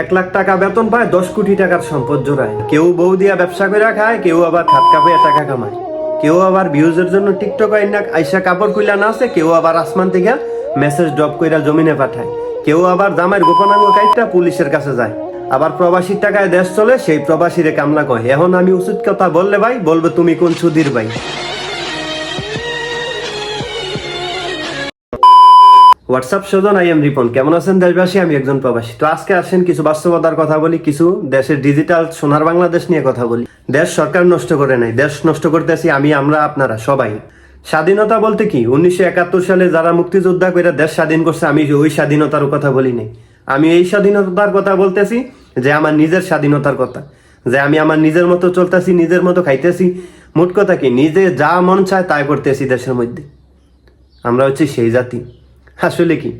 এক লাখ টাকা বেতন পায়, দশ কোটি টাকার সম্পদ জোড়ায় কেউ বউ দিয়া ব্যবসা করে খায়, কেউ আবার খাত কাপে টাকা কামায়। কেউ আবার ভিউজের জন্য টিকটক আইনা আইসা কাপড় খুইলা না আছে কেউ আবার আসমান থেকে মেসেজ ড্রপ কইরা জমিনে পাঠায়। কেউ আবার জামাইয়ের গোপনাঙ্গ কাইটটা পুলিশের কাছে যায়। আবার প্রবাসীর টাকায় দেশ চলে, সেই প্রবাসীরে কামলা কয়, এখন আমি উচিত কথা বললে ভাই, বলবে তুমি কোন সুধীর ভাই? WhatsApp Sajan I am Ripon কেমন আছেন দেশবাসী? আমি একজন প্রবাসী। তো আজকে আসেন কিছু বাস্তবতার কথা বলি, কিছু দেশের ডিজিটাল সোনার বাংলাদেশ নিয়ে কথা বলি। দেশ সরকার নষ্ট করে নাই, দেশ নষ্ট করতেছি আমি, আমরা, আপনারা, সবাই। স্বাধীনতা বলতে কি? উনিশশো একাত্তর সালে যারা মুক্তিযোদ্ধা করে দেশ স্বাধীন করছে, আমি ওই স্বাধীনতার কথা বলি নাই। আমি এই স্বাধীনতার কথা বলতেছি যে আমার নিজের স্বাধীনতার কথা। যে আমি আমার নিজের মতো চলতেছি, নিজের মতো খাইতেছি। মোট কথা কি? নিজে যা মন চায় তাই করতেছি দেশের মধ্যে। আমরা হচ্ছে সেই জাতি। আসলে কি?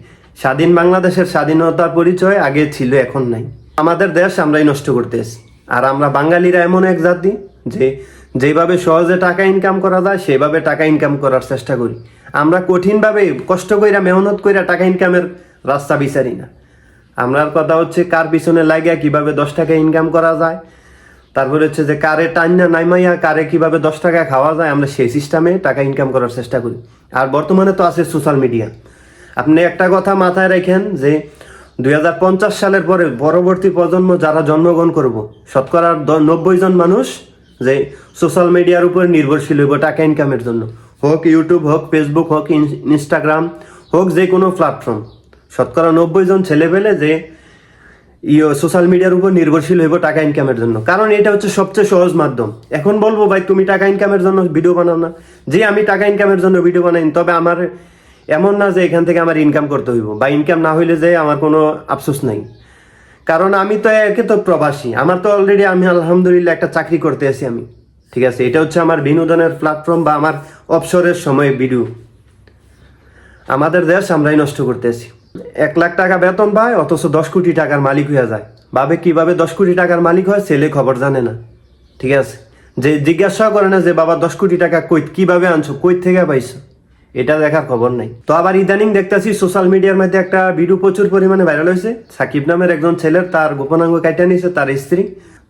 স্বাধীন বাংলাদেশের স্বাধীনতার পরিচয় আগে ছিল, এখন নাই। আমাদের দেশ আমরাই নষ্ট করতে করতেছি আর আমরা বাঙালিরা এমন এক জাতি যে যেভাবে সহজে টাকা ইনকাম করা যায়, সেভাবে টাকা ইনকাম করার চেষ্টা করি। আমরা কঠিনভাবে কষ্ট কইরা, মেহনত কইরা টাকা ইনকামের রাস্তা বিচারি না। আমরার কথা হচ্ছে কার পিছনে লাগিয়া কীভাবে দশ টাকা ইনকাম করা যায়। তারপরে হচ্ছে যে কারে টান্না নাইমাইয়া কারে কীভাবে দশ টাকা খাওয়া যায়, আমরা সেই সিস্টেমে টাকা ইনকাম করার চেষ্টা করি। আর বর্তমানে তো আছে সোশ্যাল মিডিয়া আপনি একটা কথা মাথায় রাখেন যে দু হাজার পঞ্চাশ সালের পরে পরবর্তী প্রজন্ম যারা জন্মগ্রহণ করব শতকরা নব্বই জন মানুষ যে সোশ্যাল মিডিয়ার উপর নির্ভরশীল হইব টাকা ইনকামের জন্য। হোক ইউটিউব হোক ফেসবুক হোক ইনস্টাগ্রাম হোক যে কোনো প্ল্যাটফর্ম শতকরা নব্বই জন ছেলে পেলে যে ইয়ে সোশ্যাল মিডিয়ার উপর নির্ভরশীল হইব টাকা ইনকামের জন্য। কারণ এটা হচ্ছে সবচেয়ে সহজ মাধ্যম। এখন বলব ভাই, তুমি টাকা ইনকামের জন্য ভিডিও বানাও না। যে আমি টাকা ইনকামের জন্য ভিডিও বানাই তবে আমার এমন না যে এখান থেকে আমার ইনকাম করতে হইব, বা ইনকাম না হইলে যে আমার কোনো আফসোস নাই। কারণ আমি তো একে তো প্রবাসী, আমার তো অলরেডি আমি আলহামদুলিল্লাহ একটা চাকরি করতে আছি আমি। ঠিক আছে, এটা হচ্ছে আমার বিনোদনের প্ল্যাটফর্ম বা আমার অবসরের সময় ভিডিও আমাদের দেশ আমরাই নষ্ট করতেছি এক লাখ টাকা বেতন পায়, অথচ দশ কোটি টাকার মালিক হয়ে যায়। ভাবে কীভাবে দশ কোটি টাকার মালিক হয়, ছেলে খবর জানে না। ঠিক আছে, যে জিজ্ঞাসা করে না যে, বাবা, দশ কোটি টাকা কই, কীভাবে আনছো, কই থেকে পাইছো? এটা দেখার খবর নাই। তো আবার ইদানিং দেখতেছি সোশ্যাল মিডিয়ার মধ্যে একটা ভিডিও প্রচুর পরিমাণে ভাইরাল হয়েছে। সাকিব নামের একজন ছেলের তার গোপনাঙ্গ কাইটা নিয়েছে, তার স্ত্রী।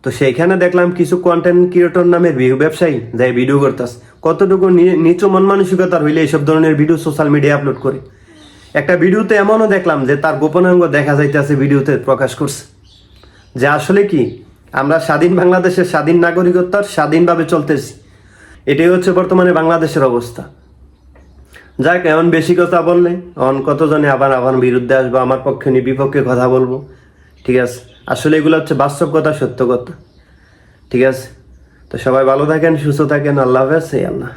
তো সেইখানে দেখলাম কিছু কন্টেন্ট ক্রিয়েটর নামের ব্যবসায়ী যাই ভিডিও করতেছে কতটুকু নিচু মন মানসিকতার হইলে এইসব ধরনের ভিডিও সোশ্যাল মিডিয়া আপলোড করে। একটা ভিডিওতে এমনও দেখলাম যে তার গোপনাঙ্গ দেখা যাইতেছে ভিডিওতে প্রকাশ করছে। যে আসলে কি, আমরা স্বাধীন বাংলাদেশের স্বাধীন নাগরিকত্বর স্বাধীনভাবে চলতেছি। এটাই হচ্ছে বর্তমানে বাংলাদেশের অবস্থা। যাক, এমন বেশি কথা বললে অন কতজনে আবার আমার বিরুদ্ধে আসব, আমার পক্ষে নিয়ে বিপক্ষে কথা বলব। ঠিক আছে? আসলে এগুলো হচ্ছে বাস্তব কথা, সত্য কথা। ঠিক আছে? তো সবাই ভালো থাকেন, সুস্থ থাকেন, আল্লাহ হাফেজ আল্লাহ।